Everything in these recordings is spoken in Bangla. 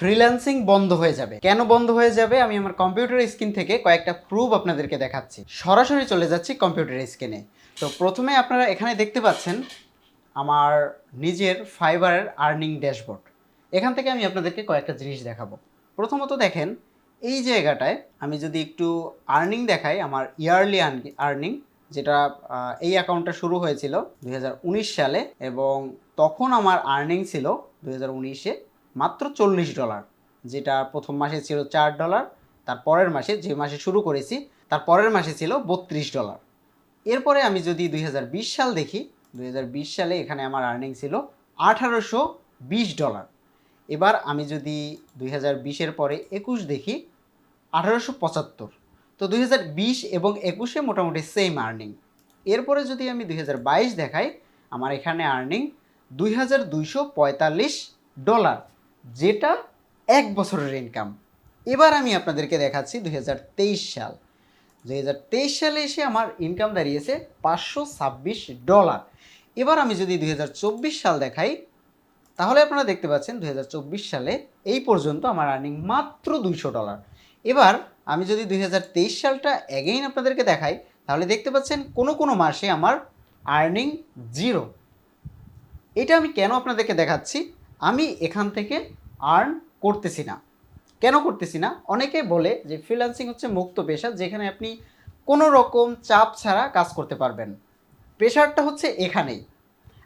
ফ্রিল্যান্সিং বন্ধ হয়ে যাবে। কেন বন্ধ হয়ে যাবে? আমি আমার কম্পিউটার স্ক্রিন থেকে কয়েকটা প্রুফ আপনাদেরকে দেখাচ্ছি। সরাসরি চলে যাচ্ছি কম্পিউটার স্ক্রিনে তো প্রথমে আপনারা এখানে দেখতে পাচ্ছেন আমার নিজের ফাইবারের আর্নিং ড্যাশবোর্ড এখান থেকে আমি আপনাদেরকে কয়েকটা জিনিস দেখাবো। প্রথমত দেখেন, এই জায়গাটায় আমি যদি একটু আর্নিং দেখাই, আমার ইয়ারলি আর্নিং যেটা এই অ্যাকাউন্টটা শুরু হয়েছিল দু হাজার উনিশ সালে এবং তখন আমার আর্নিং ছিল দুই হাজার উনিশে। মাত্র চল্লিশ ডলার, যেটা প্রথম মাসে ছিল চার ডলার, তার পরের মাসে, যে মাসে শুরু করেছি, তার পরের মাসে ছিল বত্রিশ ডলার। এরপরে আমি যদি দুই হাজার বিশ সাল দেখি দু হাজার বিশ সালে এখানে আমার আর্নিং ছিল আঠারোশো বিশ ডলার। এবার আমি যদি দুই হাজার পরে একুশ দেখি, আঠারোশো পঁচাত্তর। তো দুই হাজার বিশ এবং একুশে মোটামুটি সেম আর্নিং এরপরে যদি আমি দুই হাজার বাইশ দেখাই, আমার এখানে আর্নিং দুই হাজার দুইশো পঁয়তাল্লিশ ডলার। যেটা এক বছরের ইনকাম এবার আমি আপনাদেরকে দেখাচ্ছি দুই হাজার তেইশ সাল। দুই হাজার তেইশ সালে এসে আমার ইনকাম দাঁড়িয়েছে পাঁচশো ছাব্বিশ ডলার এবার আমি যদি দুই হাজার চব্বিশ সাল দেখাই, তাহলে আপনারা দেখতে পাচ্ছেন দুই হাজার চব্বিশ সালে এই পর্যন্ত আমার আর্নিং মাত্র দুইশো ডলার এবার আমি যদি দু হাজার তেইশ সালটা অ্যাগেইন আপনাদেরকে দেখাই, তাহলে দেখতে পাচ্ছেন কোনো কোনো মাসে আমার আর্নিং জিরো এটা আমি কেন আপনাদেরকে দেখাচ্ছি? আমি এখান থেকে আর্ন করতেছি না। কেন করতেছি না? অনেকে বলে যে ফ্রিল্যান্সিং হচ্ছে মুক্ত পেশা, যেখানে আপনি কোনো রকম চাপ ছাড়া কাজ করতে পারবেন। প্রেশারটা হচ্ছে এখানেই।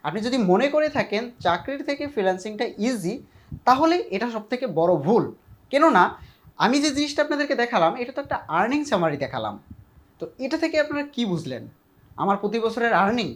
আপনি যদি মনে করে থাকেন চাকরির থেকে ফ্রিল্যান্সিংটা ইজি তাহলে এটা সব থেকে বড় ভুল। কেননা, আমি যে জিনিসটা আপনাদেরকে দেখালাম, এটা তো একটা আর্নিং সামারি দেখালাম। তো এটা থেকে আপনারা কি বুঝলেন? আমার প্রতি বছরের আর্নিং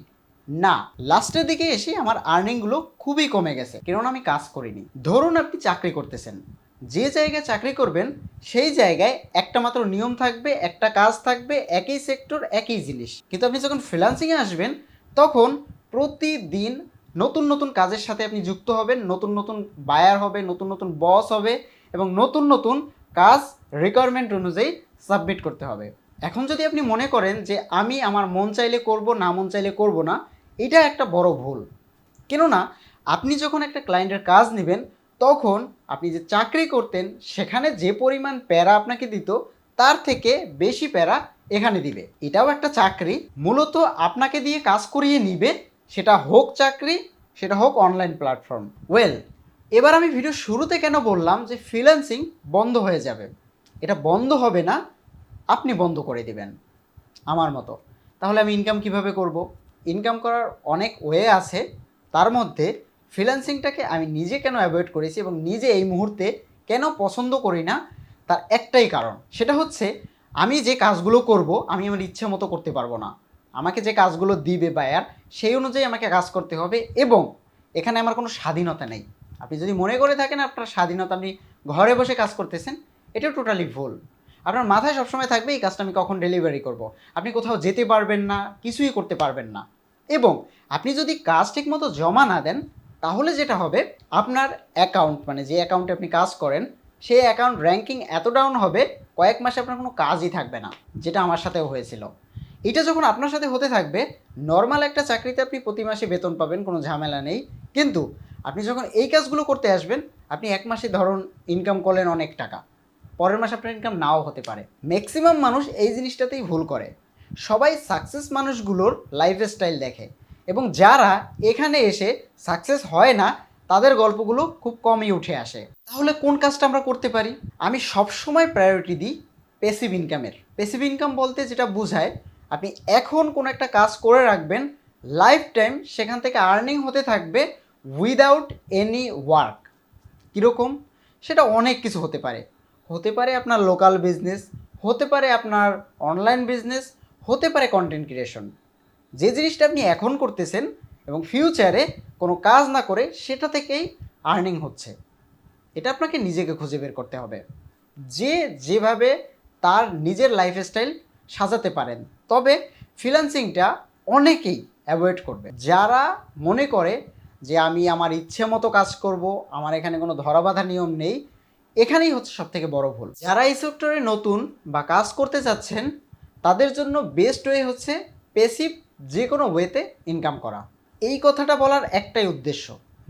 না, লাস্টের দিকে এসে আমার আর্নিংগুলো খুবই কমে গেছে। কেননা আমি কাজ করিনি। ধরুন আপনি চাকরি করতেছেন। যে জায়গায় চাকরি করবেন, সেই জায়গায় একটা মাত্র নিয়ম থাকবে, একটা কাজ থাকবে, একই সেক্টর একই জিনিস। কিন্তু আপনি যখন ফ্রিল্যান্সিংয়ে আসবেন, তখন প্রতিদিন নতুন নতুন কাজের সাথে আপনি যুক্ত হবেন, নতুন নতুন বায়ার হবে, নতুন নতুন বস হবে এবং নতুন নতুন কাজ রিকোয়ারমেন্ট অনুযায়ী সাবমিট করতে হবে। এখন যদি আপনি মনে করেন যে আমি আমার মন চাইলে করব, না মন চাইলে করব না এটা একটা বড় ভুল। কেননা আপনি যখন একটা ক্লায়েন্টের কাজ নেবেন, তখন আপনি যে চাকরি করতেন, সেখানে যে পরিমাণ প্যারা আপনাকে দিত, তার থেকে বেশি প্যারা এখানে দিবে। এটাও একটা চাকরি। মূলত আপনাকে দিয়ে কাজ করিয়ে নিবে, সেটা হোক চাকরি, সেটা হোক অনলাইন প্ল্যাটফর্ম ওয়েল এবার আমি ভিডিও শুরুতে কেন বললাম যে ফ্রিল্যান্সিং বন্ধ হয়ে যাবে? এটা বন্ধ হবে না, আপনি বন্ধ করে দিবেন, আমার মতো। তাহলে আমি ইনকাম কীভাবে করব? ইনকাম করার অনেক ওয়ে আছে। তার মধ্যে ফ্রিল্যান্সিংটাকে আমি নিজে কেন অ্যাভয়েড করেছি এবং নিজে এই মুহূর্তে কেন পছন্দ করি না, তার একটাই কারণ। সেটা হচ্ছে আমি যে কাজগুলো করব, আমি আমার ইচ্ছে মতো করতে পারব না। আমাকে যে কাজগুলো দিবে বায়ার সেই অনুযায়ী আমাকে কাজ করতে হবে এবং এখানে আমার কোনো স্বাধীনতা নেই। আপনি যদি মনে করে থাকেন আপনার স্বাধীনতা, আপনি ঘরে বসে কাজ করতেছেন, এটাও টোটালি ভুল। আপনার মাথায় সবসময় থাকবে এই কাজটা আমি কখন ডেলিভারি করব। আপনি কোথাও যেতে পারবেন না, কিছুই করতে পারবেন না। এবং আপনি যদি কাজ ঠিকমতো জমা না দেন, তাহলে যেটা হবে, আপনার অ্যাকাউন্ট মানে যে অ্যাকাউন্টে আপনি কাজ করেন, সেই অ্যাকাউন্ট র্যাঙ্কিং এত ডাউন হবে, কয়েক মাসে আপনার কোনো কাজই থাকবে না, যেটা আমার সাথেও হয়েছিল। এটা যখন আপনার সাথে হতে থাকবে নর্মাল একটা চাকরিতে আপনি প্রতি মাসে বেতন পাবেন, কোনো ঝামেলা নেই। কিন্তু আপনি যখন এই কাজগুলো করতে আসবেন, আপনি এক মাসে ধরুন ইনকাম করলেন অনেক টাকা। পরের মাসে আপনার ইনকাম নাও হতে পারে। ম্যাক্সিমাম মানুষ এই জিনিসটাতেই ভুল করে। সবাই সাকসেস মানুষগুলোর লাইফস্টাইল দেখে এবং যারা এখানে এসে সাকসেস হয় না, তাদের গল্পগুলো খুব কমই উঠে আসে। তাহলে কোন কাজটা আমরা করতে পারি? আমি সবসময় প্রায়োরিটি দিই পেসিভ ইনকামের পেসিভ ইনকাম বলতে যেটা বোঝায়, আপনি এখন কোনো একটা কাজ করে রাখবেন লাইফ টাইম সেখান থেকে আর্নিং হতে থাকবে উইদাউট এনি ওয়ার্ক কীরকম? সেটা অনেক কিছু হতে পারে। হতে পারে আপনার লোকাল বিজনেস হতে পারে আপনার অনলাইন বিজনেস হতে পারে কন্টেন্ট ক্রিয়েশন যে জিনিসটা আপনি এখন করতেছেন এবং ফিউচারে কোনো কাজ না করে সেটা থেকেই আর্নিং হচ্ছে। এটা আপনাকে নিজেকে খুঁজে বের করতে হবে। যে যেভাবে তার নিজের লাইফস্টাইল সাজাতে পারেন। তবে ফ্রিল্যান্সিংটা অনেকেই অ্যাভয়েড করবে। যারা মনে করে যে আমি আমার ইচ্ছে মতো কাজ করব, আমার এখানে কোনো ধরাবাধা নিয়ম নেই এখানেই হচ্ছে সব থেকে বড় ভুল। যারা এই সেক্টরে নতুন বা কাজ করতে চাচ্ছেন, তাদের জন্য বেস্ট ওয়ে হচ্ছে পেসিভ যে কোনো ওয়েতে ইনকাম করা। এই কথাটা বলার একটাই উদ্দেশ্য।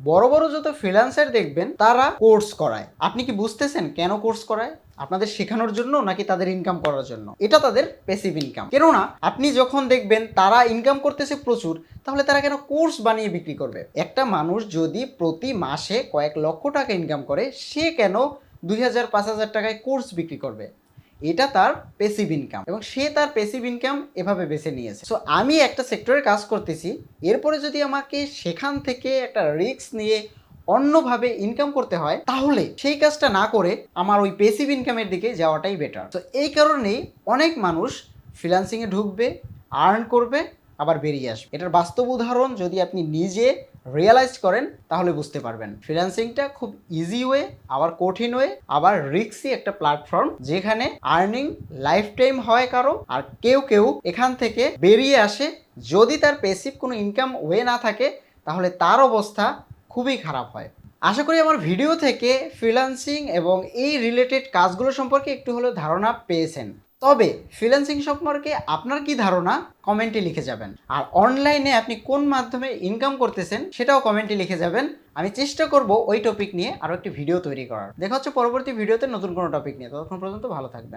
বড় বড় যত ফ্রিল্যান্সার দেখবেন, তারা কোর্স করায়। আপনি কি বুঝতেছেন কেন কোর্স করায়? আপনাদের শেখানোর জন্য নাকি তাদের ইনকাম করার জন্য? এটা তাদের পেসিভ ইনকাম কেননা, আপনি যখন দেখবেন তারা ইনকাম করতেছে প্রচুর, তাহলে তারা কেন কোর্স বানিয়ে বিক্রি করবে? একটা মানুষ যদি প্রতি মাসে কয়েক লক্ষ টাকা ইনকাম করে, সে কেন দুই হাজার, পাঁচ হাজার টাকায় কোর্স বিক্রি করবে। এটা তার পেসিভ ইনকাম এবং সে তার পেসিভ ইনকাম এভাবে বেছে নিয়েছে। সো আমি একটা সেক্টরে কাজ করতেছি, এরপরে যদি আমাকে সেখান থেকে একটা রিস্ক নিয়ে অন্যভাবে ইনকাম করতে হয়, তাহলে সেই কাজটা না করে আমার ওই পেসিভ ইনকামের দিকে যাওয়াটাই বেটার তো এই কারণেই অনেক মানুষ ফ্রিল্যান্সিংয়ে ঢুকবে আর্ন করবে, আবার বেরিয়ে আসবে। এটার বাস্তব উদাহরণ যদি আপনি নিজে রিয়েলাইজ করেন, তাহলে বুঝতে পারবেন। ফ্রিল্যান্সিংটা খুব ইজি ওয়ে আবার কঠিন ওয়ে আবার রিক্সি একটা প্ল্যাটফর্ম যেখানে আর্নিং লাইফ টাইম হয় কারও আর কেউ কেউ এখান থেকে বেরিয়ে আসে। যদি তার পেসিভ কোনো ইনকাম ওয়ে না থাকে, তাহলে তার অবস্থা খুবই খারাপ হয়। আশা করি আমার ভিডিও থেকে ফ্রিল্যান্সিং এবং এই রিলেটেড কাজগুলো সম্পর্কে একটু হলেও ধারণা পেয়েছেন। তবে ফ্রিল্যান্সিং সম্পর্কে আপনার কি ধারণা? কমেন্টে লিখে যাবেন। আর অনলাইনে আপনি কোন মাধ্যমে ইনকাম করতেছেন সেটাও কমেন্টে লিখে যাবেন। আমি চেষ্টা করব ওই টপিক নিয়ে আরও একটি ভিডিও তৈরি করার। দেখা হচ্ছে পরবর্তী ভিডিওতে নতুন কোনো টপিক নিয়ে। ততক্ষণ পর্যন্ত ভালো থাকবেন।